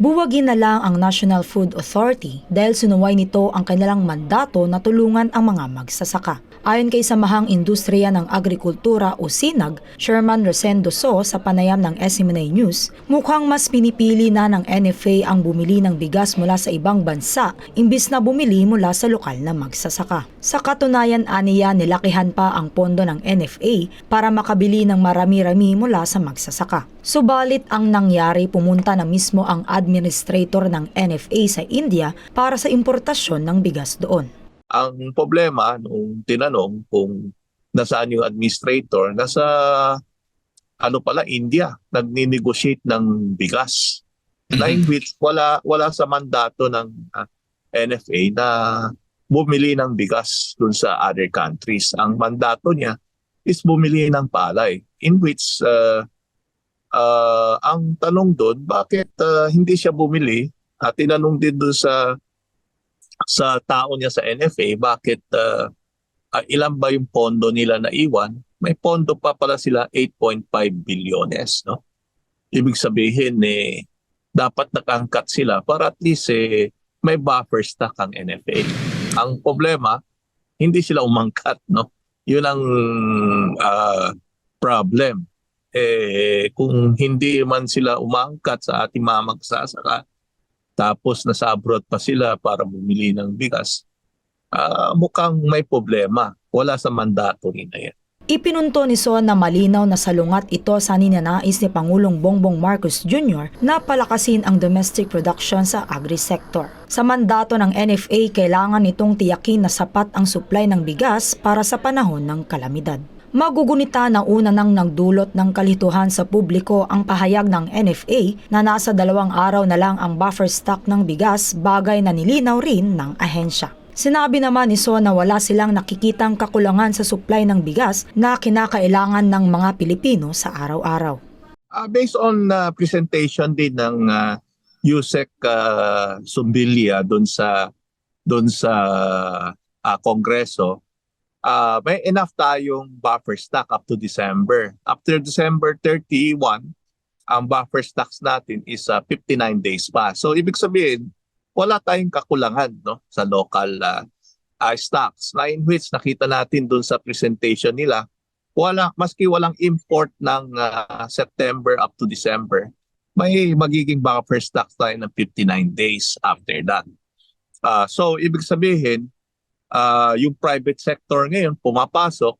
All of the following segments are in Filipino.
Buwagin na lang ang National Food Authority dahil sinuway nito ang kanilang mandato na tulungan ang mga magsasaka. Ayon kay Samahang Industriya ng Agrikultura o SINAG, Sherman Rosendo So sa panayam ng SMNA News, mukhang mas pinipili na ng NFA ang bumili ng bigas mula sa ibang bansa imbis na bumili mula sa lokal na magsasaka. Sa katunayan aniya nilakihan pa ang pondo ng NFA para makabili ng marami-rami mula sa magsasaka. Subalit ang nangyari pumunta na mismo ang administrator ng NFA sa India para sa importasyon ng bigas doon. Ang problema nung tinanong kung nasaan yung administrator, nasa ano pala India, nagni-negotiate ng bigas. Na in which wala wala sa mandato ng ah, NFA na bumili ng bigas dun sa other countries. Ang mandato niya is bumili ng palay in which uh, uh, ang tanong doon bakit uh, hindi siya bumili? At tinanong din doon sa sa tao niya sa NFA bakit uh, uh, ilan ba yung pondo nila na iwan? May pondo pa pala sila 8.5 bilyones no? Ibig sabihin eh dapat nakangkat sila para at least eh, may buffer stock ang NFA ang problema hindi sila umangkat no? Yun ang uh, problem eh kung hindi man sila umangkat sa ating mga magsasaka tapos nasa abroad pa sila para bumili ng bigas, ah, mukhang may problema. Wala sa mandato nila yan. Ipinunto ni Son na malinaw na salungat ito sa ninanais ni Pangulong Bongbong Marcos Jr. na palakasin ang domestic production sa agri-sector. Sa mandato ng NFA, kailangan nitong tiyakin na sapat ang supply ng bigas para sa panahon ng kalamidad. Magugunita na una nang nagdulot ng kalituhan sa publiko ang pahayag ng NFA na nasa dalawang araw na lang ang buffer stock ng bigas bagay na nilinaw rin ng ahensya. Sinabi naman ni Son na wala silang nakikitang kakulangan sa supply ng bigas na kinakailangan ng mga Pilipino sa araw-araw. Ah, based on ah, presentation din ng uh, Yusek ah, Sumbilia doon sa doon sa ah, Kongreso, ah, may enough tayong buffer stock up to December. After December 31, ang buffer stocks natin is ah, 59 days pa. So ibig sabihin, wala tayong kakulangan no sa local ah, ah, stocks. Na in which nakita natin doon sa presentation nila, wala maski walang import ng ah, September up to December, may magiging buffer stocks tayo ng 59 days after that. Ah, so ibig sabihin, ah, yung private sector ngayon pumapasok,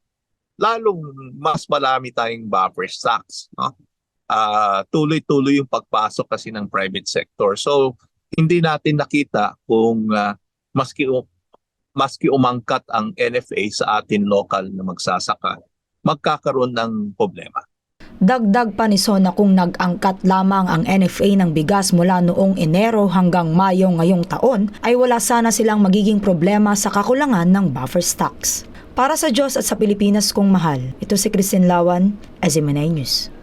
lalong mas marami tayong buffer stocks. No? Ah, tuloy-tuloy yung pagpasok kasi ng private sector. So hindi natin nakita kung ah, maski maski umangkat ang NFA sa atin local na magsasaka, magkakaroon ng problema. Dagdag pa ni Son na kung nag-angkat lamang ang NFA ng bigas mula noong Enero hanggang Mayo ngayong taon ay wala sana silang magiging problema sa kakulangan ng buffer stocks. Para sa Diyos at sa Pilipinas kong mahal, ito si Christine Lawan, SMNA News.